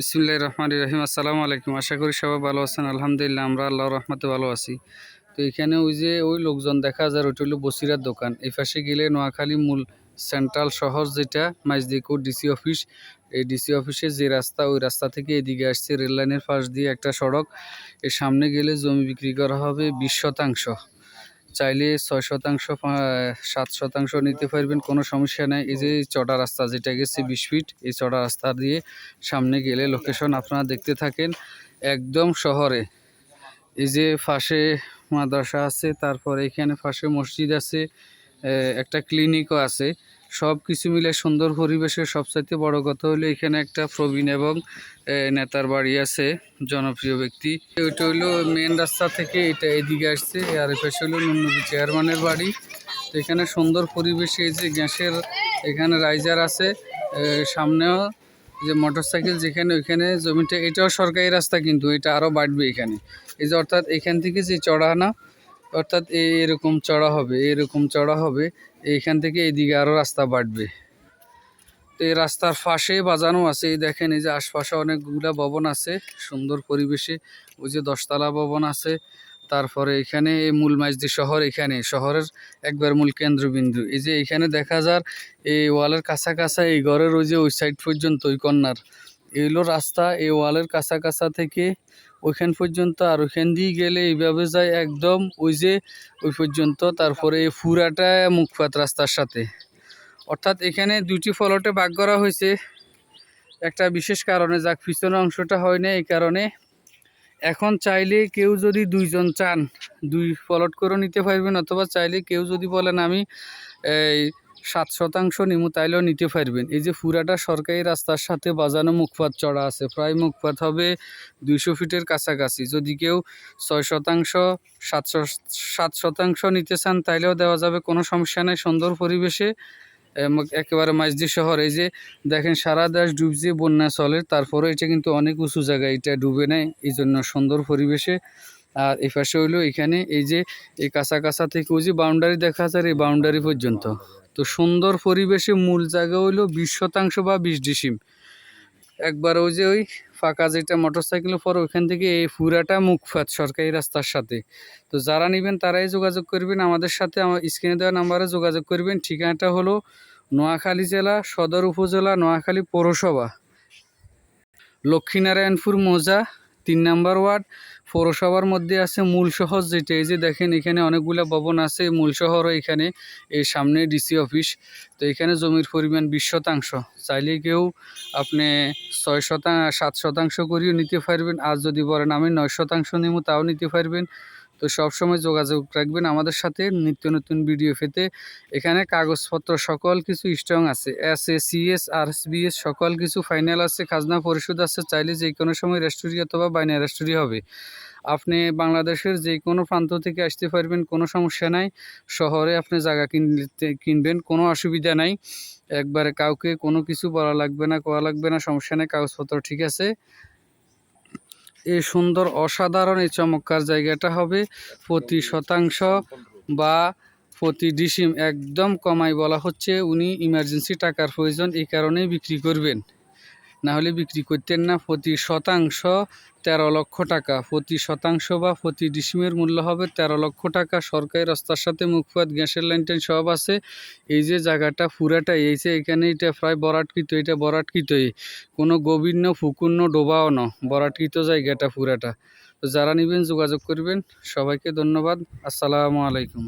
বিসমুল্লাহ রহমান রহিম। আসসালামু আলাইকুম। আশা করি সবাই ভালো আছেন। আলহামদুলিল্লাহ, আমরা আল্লাহর রহমতে ভালো আছি। তো এখানে ওই যে ওই লোকজন দেখা যায়, ওইটা হলো বসিরার দোকান। এই পাশে গেলে নোয়াখালী মূল সেন্ট্রাল শহর যেটা মাইজদিকুর ডিসি অফিস। এই ডিসি অফিসের যে রাস্তা, ওই রাস্তা থেকে এদিকে আসছে রেললাইনের পাশ দিয়ে একটা সড়ক। এর সামনে গেলে জমি বিক্রি করা হবে বিশ শতাংশ। চাইলে ছয় শতাংশ সাত শতাংশ নিতে পারবেন, কোনো সমস্যা নেই। এই যে চটা রাস্তা যেটা গেছে বিশ ফিট, এই চটা রাস্তা দিয়ে সামনে গেলে লোকেশন আপনারা দেখতে থাকেন একদম শহরে। এই যে ফাঁসে মাদ্রাসা আছে, তারপর এখানে ফাঁসে মসজিদ আছে একটা ক্লিনিকও আছে। সব কিছু মিলে সুন্দর পরিবেশে সবচাইতে বড় কথা হলো এখানে একটা প্রবীণ এবং নেতার বাড়ি আছে, জনপ্রিয় ব্যক্তি। ওইটা হইল মেন রাস্তা থেকে এটা এদিকে আসছে আর পাশে হলো নুন্নবী চেয়ারম্যানের বাড়ি। এখানে সুন্দর পরিবেশে যে গ্যাসের এখানে রাইজার আছে সামনেও যে মোটরসাইকেল যেখানে ওইখানে জমিটা, এটাও সরকারি রাস্তা কিন্তু, এটা আরও বাড়বে এখানে। এই যে অর্থাৎ এখান থেকে যে চড়া না, অর্থাৎ এরকম চড়া হবে এরকম চড়া হবে এইখান থেকে এইদিকে আরও রাস্তা বাড়বে। তো এই রাস্তার পাশে বাজানো আছে, এই দেখেন এই যে আশপাশে অনেকগুলা ভবন আছে, সুন্দর পরিবেশে। ওই যে দশতলা ভবন আছে, তারপরে এখানে এই মূল মাইজদি শহর এখানে, শহরের একবার মূল কেন্দ্রবিন্দু। এই যে এখানে দেখা যার, এই ওয়ালের কাছা কাছা এই ঘরের ওই যে ওই সাইড পর্যন্ত ওই কন্যার এইগুলো রাস্তা, এই ওয়ালের কাছা কাছা থেকে ওইখান পর্যন্ত আর ওইখান দিয়ে গেলে এইভাবে যায় একদম ওই যে ওই পর্যন্ত, তারপরে এই ফুরাটা মুখপাত রাস্তার সাথে। অর্থাৎ এখানে দুটি ফলটে ভাগ করা হয়েছে। একটা বিশেষ কারণে, যাক পিছনের অংশটা হয় না এই কারণে। এখন চাইলে কেউ যদি দুইজন চান, দুই ফলট করে নিতে পারবেন, অথবা চাইলে কেউ যদি বলেন আমি এই সাত শতাংশ নিমু তাইলেও নিতে পারবেন। এই যে পুরাটা সরকারি রাস্তার সাথে বাজানো মুখপাত চড়া আছে। প্রায় মুখপাত হবে দুইশো ফিটের কাছাকাছি। যদি কেউ ছয় শতাংশ সাতশো সাত শতাংশ নিতে চান, তাইলেও দেওয়া যাবে। কোনো সমস্যা নেই, সুন্দর পরিবেশে একেবারে মাঝদি শহর। এই যে দেখেন, সারা দেশ ডুবছে, বন্যা চলে। তারপরে এটা কিন্তু অনেক উঁচু জায়গায় এটা ডুবে নেয় এই জন্য সুন্দর পরিবেশে। আর এই পাশে হইল এখানে, এই যে, এই কাঁচা কাঁচা থেকে ওই যে বাউন্ডারি দেখা যায় এই বাউন্ডারি পর্যন্ত। তো সুন্দর পরিবেশে মূল জায়গা হইল বিশ শতাংশ বা বিশ ডিসিম। একবার ওই যে ওই ফাঁকা যেটা মোটর সাইকেলের পর ওইখান থেকে এই পুরাটা মুখফাত সরকারি রাস্তার সাথে। তো যারা নেবেন তারাই যোগাযোগ করবেন, আমাদের সাথে আমার স্ক্রিনে দেওয়া নাম্বারে যোগাযোগ করবেন। ঠিকানাটা হলো নোয়াখালী জেলা সদর উপজেলা, নোয়াখালী পৌরসভা, লক্ষ্মীনারায়ণপুর, মৌজা। তিন নাম্বার ওয়ার্ড, পৌরসভার মধ্যে আছে মূল শহর যেটা। এই যে দেখেন, এখানে অনেকগুলো ভবন আছে মূল শহর এখানে এই সামনে ডিসি অফিস তো এখানে জমির পরিমাণ বিশ শতাংশ। চাইলে কেউ আপনি ছয় শতাংশ সাত শতাংশ করেও নিতে পারবেন, আর যদি বলেন আমি নয় শতাংশ নেব, তাও নিতে পারবেন। তো সবসময় যোগাযোগ রাখবেন আমাদের সাথে, নিত্য নতুন ভিডিও পেতে। এখানে কাগজপত্র সকল কিছু স্ট্রং আছে। এস এ সিএস আর বিএস সকল কিছু ফাইনাল আছে, খাজনা পরিশোধ আছে। চাইলে যে কোনো সময় রেস্টুরি অথবা বাইনা রেস্টুরি হবে। আপনি বাংলাদেশের যে কোনো প্রান্ত থেকে আসতে পারবেন, কোনো সমস্যা নাই। শহরে আপনি জায়গা কিনতে, কিনবেন, কোনো অসুবিধা নাই। একবারে কাউকে কোনো কিছু বলা লাগবে না কোয়া লাগবে না, সমস্যা নেই, কাগজপত্র ঠিক আছে। এই সুন্দর অসাধারণ এই চমৎকার জায়গাটা হবে। প্রতি শতাংশ বা প্রতি ডিসিম একদম কমাই বলা হচ্ছে। উনি ইমার্জেন্সি টাকার প্রয়োজন এই কারণেই বিক্রি করবেন। না হলে বিক্রি করতেন না। প্রতি শতাংশ তেরো লক্ষ টাকা। প্রতি শতাংশ বা প্রতি ডিসিমের মূল্য হবে তেরো লক্ষ টাকা। সরকারি রাস্তার সাথে মুখপাত গ্যাসের লাইন টাইন সব আছে। এই যে জায়গাটা পুরাটাই, এই যে এখানে এটা প্রায় বরাটকৃত, এটা বরাটকৃতই। কোনো গভীর ফুকুন্ন ডোবাও ন বরাটকৃত জায়গাটা পুরাটা। তো যারা নেবেন, যোগাযোগ করবেন। সবাইকে ধন্যবাদ। আসসালামু আলাইকুম।